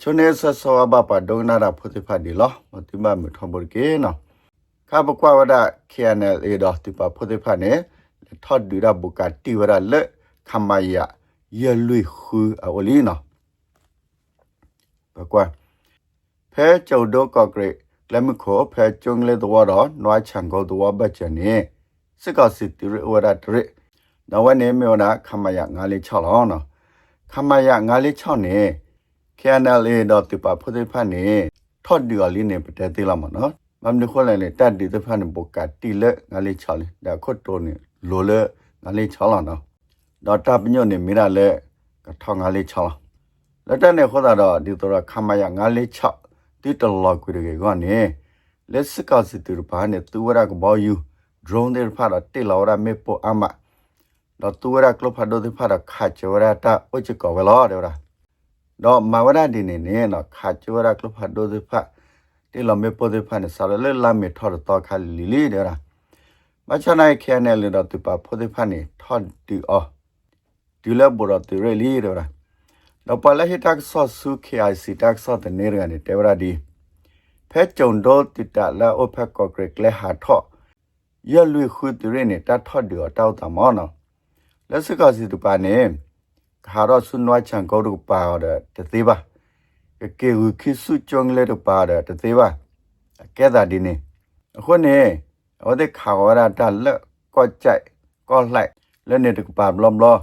ချုံနေဆဆောအဘပါဒုံနာရာဖုတိဖတ်ဒီလောမတိမမထဘောကေနော်ခါဘကွာဝဒ KNL အေဒတိပါဖုတိဖတ်နေထော့ဒူရာဘူကတီဝရလက်ခမယရလွိခူအဝလီနော်ဘကွာဖဲကျုံဒိုကော့ဂရိလက်မခိုဖဲကျုံလေတော်တော့နွားချန်ကောတော်ဘတ်ချနေစစ်ကစစ်တီရဝရတရနဝနေမြောနာခမယငါလေး6လောနော်ခမယငါလေး6နေ KNLA တော့တပါဖို့တဲ့ဖာနေထော့ဒီအလီနေပတဲ့သေးလာမနော်မမ်နခေါ်လဲလေတတ်ဒီတဲ့ဖာနေဘကတီလက်ငါလေးချလေဒါခွတ်တော်နေလိုလေငါလေးချလာနော်ဒေါ်တာပညိုနေမိရလဲကထောင်းငါလေးချလာလက်တက်နေခေါ်တာတော့ဒီတော့ခမယငါလေးချတိတလောကွေရေကနေလက်စကစစ်တူပါနေသူဝရကဘောယူ drone တဲ့ဖာတော့တိလောရမေပိုအမတော့သူဝရကလဖာဒိုတဲ့ဖာတော့ခါချဝရတာအချကောဝလောတဲ့ရာ တော့မဝရဒီနေနေနော်ခါချဝရကလဖာဒိုတဲ့ဖာတိလောမေပိုတဲ့ဖာနေဆာရလေလာမေထော်တော့ခါလီလီတဲ့ရာမချနိုင်ခဲနေလေတော့သူပါဖိုတဲ့ဖာနေထော်ဒီအောဒီလဘောရတူရလီတဲ့ရာတော့ပလဟိတက်ဆော့ဆုခေအိုင်စီတက်ဆော့တဲ့နေရနေတေဝရဒီဖဲကြုံတော့တိတလာအိုဖက်ကော့ဂရက်လေဟာထော့ရလွေခုတရနေတတ်ထော့ဒီတောက်တမောနော်လက်စကစီတူပါနေ ခါတော့ဆွနွားချန်ကောတို့ပါတဲ့တသေးပါကေဝခိစုကြုံလေတို့ပါတဲ့တသေးပါကဲတာဒီနေအခုနေဟိုတဲ့ခါဝရတာလက်ကော့ကြိုက်ကော့လိုက်လက်နေတကပါဘလမ်လော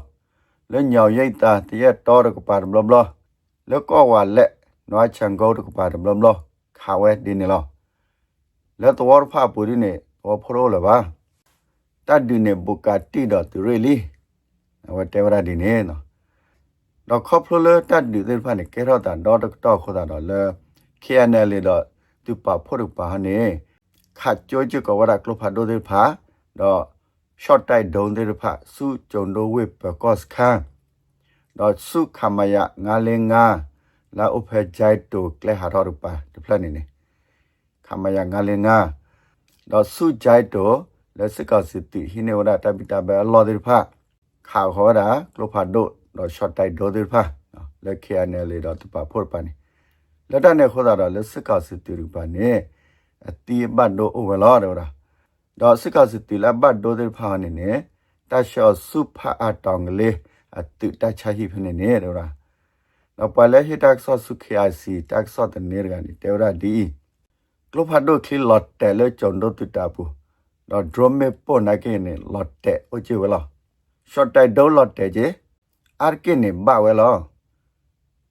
လက်ညောင်ရိတ်တာတရက်တော်တကပါဘလမ်လောလက်ကော့ဝါလက်နွားချန်ကောတကပါဘလမ်လောခါဝဲဒီနေလောလက်တော်ဖာပူဒီနေဘောဖရိုးလပါတတ်ဒီနေဘူကာတီတော့သူရီလီဝတ်တေဝရဒီနေနော် တော့ခေါပလိုတတ်ဒီတဲ့ဖာနေကေရောတာတော့တော့ခေါ်တာတော့လေ KNL တော့သူပါဖို့ရပါနေခါကြိုးကြကဝရကလဖာဒိုတဲ့ဖာတော့ short tight down တဲ့ဖာစုကြုံတော့ဝစ်ပကော့စ်ခန်တော့စုခမယငါလင်းငါလာဥဖဲဂျိုက်တိုကလေဟာတော့ပါဒီဖလက်နေနေခမယငါလင်းငါတော့စုဂျိုက်တိုလက်စကစစ်တီဟိနေဝရတပိတဘဲလော်ဒီဖာခါခေါ်တာကလဖာဒို တော့ short tight ဒိုဒီဖာလက်ခရနေလေတော့တပါဖို့ပါနေလက်တနဲ့ခေါ်တာတော့လက်စကစစ်တီရပါနေအတီဘတ်ဒိုအိုဝလော်တော့တော့စကစစ်တီလဘတ်ဒိုဒီဖာနေနေတရှောစုဖာအတောင်ကလေးအတူတချာဟိဖနေနေတော့နော်ပလဲဟိတက်ဆော့စုခရစီတက်ဆော့တနေရကနေတေရဒီကလဖာဒိုခီလော့တဲလေချွန်ဒိုတူတာပူတော့ဒရမေပေါ်နာကေနေလော့တဲအိုချီဝလာရှော့တိုင်ဒိုလော့တဲ ဂျေအာကေနေဘာဝဲလော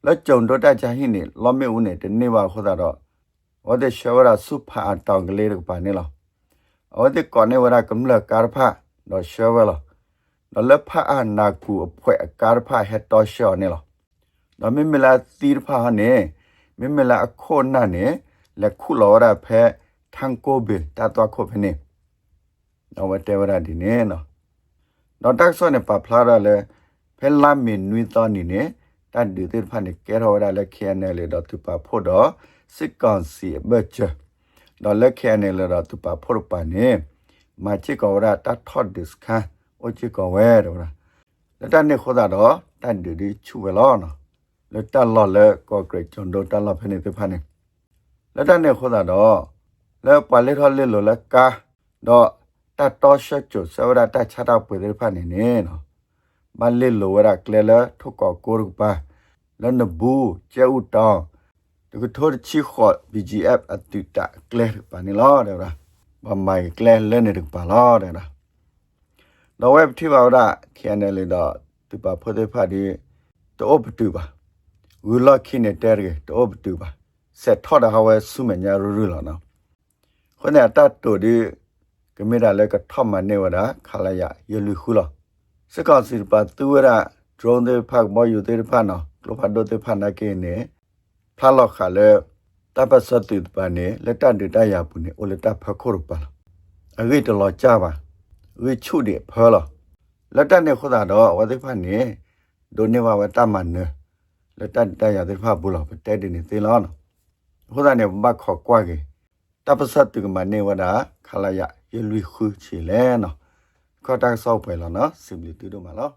လက်ကြုံတော့တချာဟိနေလောမေဦးနေတနေပါခေါ်တာတော့ဝတ်တဲ့ရှောရာစုဖာအတောင်ကလေးရပါနေလောဝတ်တဲ့ကောနေဝရကမ္လကာဖာတော့ရှောဝဲလောတော့လက်ဖာအနာကူအဖွဲအကာဖာဟက်တော်ရှောနေလောတော့မမလာတီဖာနေမမလာအခေါနာနေလက်ခုလောရဖဲထန်ကိုဘီတတ်တော့ခုဖနေတော့ဝတဲဝရဒီနေနော်တော့တက်ဆောနေပဖလာရလဲ ဖဲလာမင်နွီတော်နေနေတတ်ဒီတဲ့ဖာနေကဲရောရလဲခဲနေလေတော့သူပါဖို့တော့စစ်ကောင်စီဘတ်ချတော့လက်ခဲနေလေတော့သူပါဖို့ပါနေမချစ်ကောရတတ်ထော့ဒစ်ခါအိုချစ်ကောဝဲတော့လက်တနေခေါ်တာတော့တတ်ဒီဒီချူဝဲလောနော်လက်တလော်လဲကော့ဂရိတ်ဂျွန်ဒိုတလော်ဖနေတဲ့ဖာနေလက်တနေခေါ်တာတော့လဲပါလေထော်လေလိုလဲကာတော့တတ်တော်ရှက်ကျဆဝရတတ်ချတာပွေတဲ့ဖာနေနေနော် မလေးလိုဝရကလဲလဲထုတ်ကောကိုရုပါလနဘူးကျဲဥတောင်းတကထိုးချီခေါ် BGF အတူတကလဲပါနေလောတဲ့ရာဘာမိုင်ကလဲလဲနေတယ်ပါလောတဲ့ရာတော့ web ထိပါတော့ KNL တော့သူပါဖို့တဲ့ဖာဒီတော့ပတူပါဝူလခိနေတဲ့ရတော့ပတူပါဆက်ထော်တာဟဝဲဆုမညာရူရူလာနော်ခုနတတ်တူဒီကမေရာလည်းကထမနေဝဒါခလာရယလူခုလော စကောစီပါတူရ drone တွေဖက်မောယူတွေဖက်နော်ကလောဖတ်ဒိုတွေဖက်နာကင်းနေဖလာလောက်ခါလေတပတ်စတူပါနေလက်တတူတရပူနေအိုလက်တဖခုရပါအဂိတလောကြပါဝိချုဒီဖလောလက်တနေခုသာတော့ဝတိဖတ်နေဒိုနေဝဝတမန်နေလက်တတရတဲ့ဖတ်ဘူးလောတဲတင်နေသေးလောနော်ခုသာနေဘခော့ကွာကေတပတ်စတူကမနေဝဒါခလာရယလွိခုချီလဲနော် ခေါ်တာဆောက်ပဲလောနော်စီဘလီတူတို့မှာလော